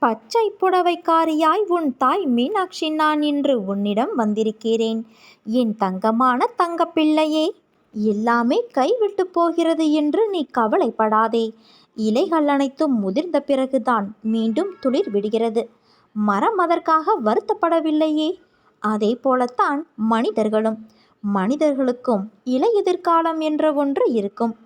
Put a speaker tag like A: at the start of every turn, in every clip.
A: பச்சை புடவைக்காரியாய் உன் தாய் மீனாட்சி நான் இன்று உன்னிடம் வந்திருக்கிறேன். என் தங்கமான தங்கப்பிள்ளையே எல்லாமே கைவிட்டு போகிறது என்று நீ கவலைப்படாதே. இலைகள் அனைத்தும் முதிர்ந்த பிறகுதான் மீண்டும் துளிர் விடுகிறது. மரம் அதற்காக வருத்தப்படவில்லையே? அதே போலத்தான் மனிதர்களும் மனிதர்களுக்கும் இலை எதிர்காலம் என்ற ஒன்று இருக்கும்.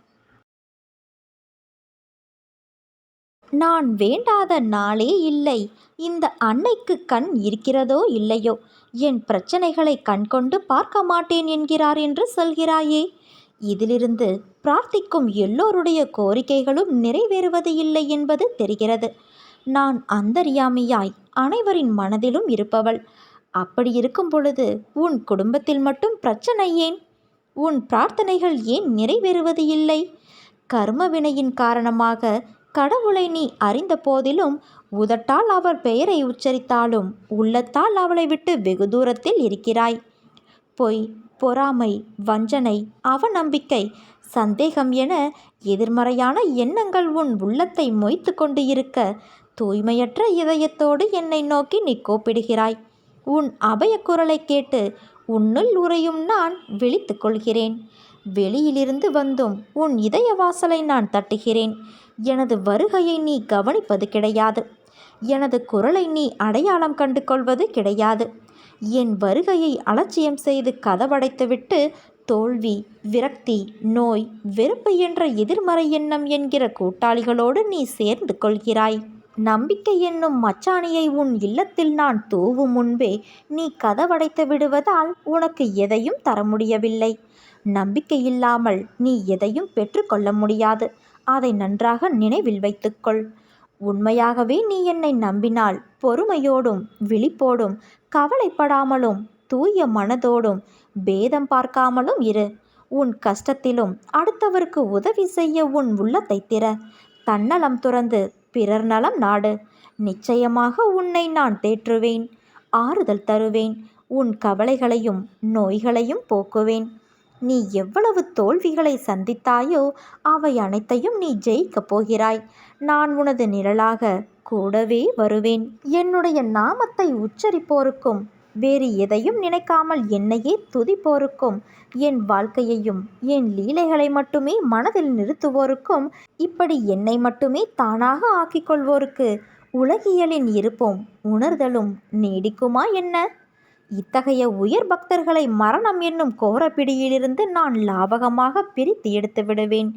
A: நான் வேண்டாத நாளே இல்லை. இந்த அன்னைக்கு கண் இருக்கிறதோ இல்லையோ? என் பிரச்சனைகளை கண்கொண்டு பார்க்க மாட்டேன் என்கிறார் என்று சொல்கிறாயே. இதிலிருந்து பிரார்த்திக்கும் எல்லோருடைய கோரிக்கைகளும் நிறைவேறுவது இல்லை என்பது தெரிகிறது. நான் அந்தரியாமியாய் அனைவரின் மனதிலும் இருப்பவள். அப்படி இருக்கும் பொழுது உன் குடும்பத்தில் மட்டும் பிரச்சனை ஏன்? உன் பிரார்த்தனைகள் ஏன் நிறைவேறுவது இல்லை? கர்ம வினையின் காரணமாக கடவுளை நீ அறிந்த போதிலும் உதட்டால் அவர் பெயரை உச்சரித்தாலும் உள்ளத்தால் அவளை விட்டு வெகு தூரத்தில் இருக்கிறாய். பொய் பொறாமை வஞ்சனை அவநம்பிக்கை சந்தேகம் என எதிர்மறையான எண்ணங்கள் உன் உள்ளத்தை மொய்த்து கொண்டு இருக்க தூய்மையற்ற இதயத்தோடு என்னை நோக்கி நீ கூப்பிடுகிறாய். உன் அபயக்குரலை கேட்டு உன்னுள் உறையும் நான் விழித்து கொள்கிறேன். வெளியிலிருந்து வந்தும் உன் இதய வாசலை நான் தட்டுகிறேன். எனது வருகையை நீ கவனிப்பது கிடையாது. எனது குரலை நீ அடையாளம் கண்டு கொள்வது கிடையாது. என் வருகையை அலட்சியம் செய்து கதவடைத்துவிட்டு தோல்வி விரக்தி நோய் வெறுப்பு என்ற எதிர்மறை எண்ணம் என்கிற கூட்டாளிகளோடு நீ சேர்ந்து கொள்கிறாய். நம்பிக்கை என்னும் மச்சாணியை உன் இல்லத்தில் நான் தூவும் முன்பே நீ கதவடைத்து விடுவதால் உனக்கு எதையும் தர முடியவில்லை. நம்பிக்கை இல்லாமல் நீ எதையும் பெற்றுக்கொள்ள முடியாது. அதை நன்றாக நினைவில் வைத்துக்கொள். உண்மையாகவே நீ என்னை நம்பினால் பொறுமையோடும் விழிப்போடும் கவலைப்படாமலும் தூய மனதோடும் பேதம் பார்க்காமலும் இரு. உன் கஷ்டத்திலும் அடுத்தவருக்கு உதவி செய்ய உன் உள்ளத்தை திற. தன்னலம் துறந்து பிறர் நலம் நாடு. நிச்சயமாக உன்னை நான் தேற்றுவேன். ஆறுதல் தருவேன். உன் கவலைகளையும் நோய்களையும் போக்குவேன். நீ எவ்வளவு தோல்விகளை சந்தித்தாயோ அவை அனைத்தையும் நீ ஜெயிக்கப் போகிறாய். நான் உனது நிழலாக கூடவே வருவேன். என்னுடைய நாமத்தை உச்சரிப்போருக்கும் வேறு எதையும் நினைக்காமல் என்னையே துதிப்போருக்கும் என் வாழ்க்கையையும் என் லீலைகளை மட்டுமே மனதில் நிறுத்துவோருக்கும். இப்படி என்னை மட்டுமே தானாக ஆக்கிக்கொள்வோருக்கு உலகியலின் இருப்பும் உணர்தலும் நீடிக்குமா என்ன? இத்தகைய உயர் பக்தர்களை மரணம் என்னும் கோரப்பிடியிலிருந்து நான் லாபகமாக பிரித்து எடுத்து விடுவேன்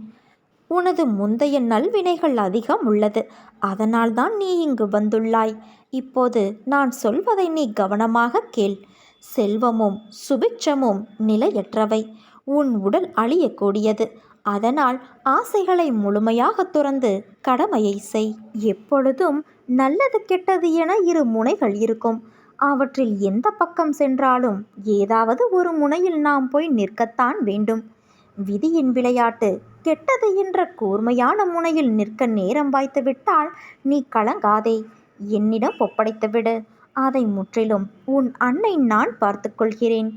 A: உனது முந்தைய நல்வினைகள் அதிகம் உள்ளது. அதனால்தான் நீ இங்கு வந்துள்ளாய். இப்போது நான் சொல்வதை நீ கவனமாக கேள். செல்வமும் சுபிட்சமும் நிலையற்றவை. உன் உடல் அழியக்கூடியது. அதனால் ஆசைகளை முழுமையாக துறந்து கடமையை செய். எப்பொழுதும் நல்லது கெட்டது என இரு முனைகள் இருக்கும். அவற்றில் எந்த பக்கம் சென்றாலும் ஏதாவது ஒரு முனையில் நாம் போய் நிற்கத்தான் வேண்டும். விதியின் விளையாட்டு. கெட்டது என்ற கூர்மையான முனையில் நிற்க நேரம் வாய்த்து விட்டால் நீ கலங்காதே. என்னிடம் ஒப்படைத்துவிடு அதை முற்றிலும் உன் அன்னை நான் பார்த்துக்கொள்கிறேன்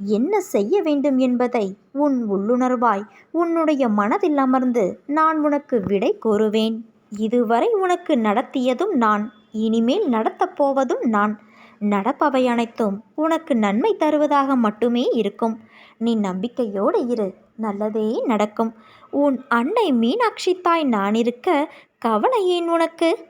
A: என்ன செய்ய வேண்டும் என்பதை உன் உள்ளுணர்வாய் உன்னுடைய மனதில் அமர்ந்து நான் உனக்கு விடை கூறுவேன். இதுவரை உனக்கு நடத்தியதும் நான் இனிமேல் நடத்தப் போவதும் நான். நடப்பவை அனைத்தும் உனக்கு நன்மை தருவதாக மட்டுமே இருக்கும். நீ நம்பிக்கையோடு இரு. நல்லதே நடக்கும். உன் அன்னை மீனாட்சி தாய் நான் இருக்க கவலை ஏன் உனக்கு?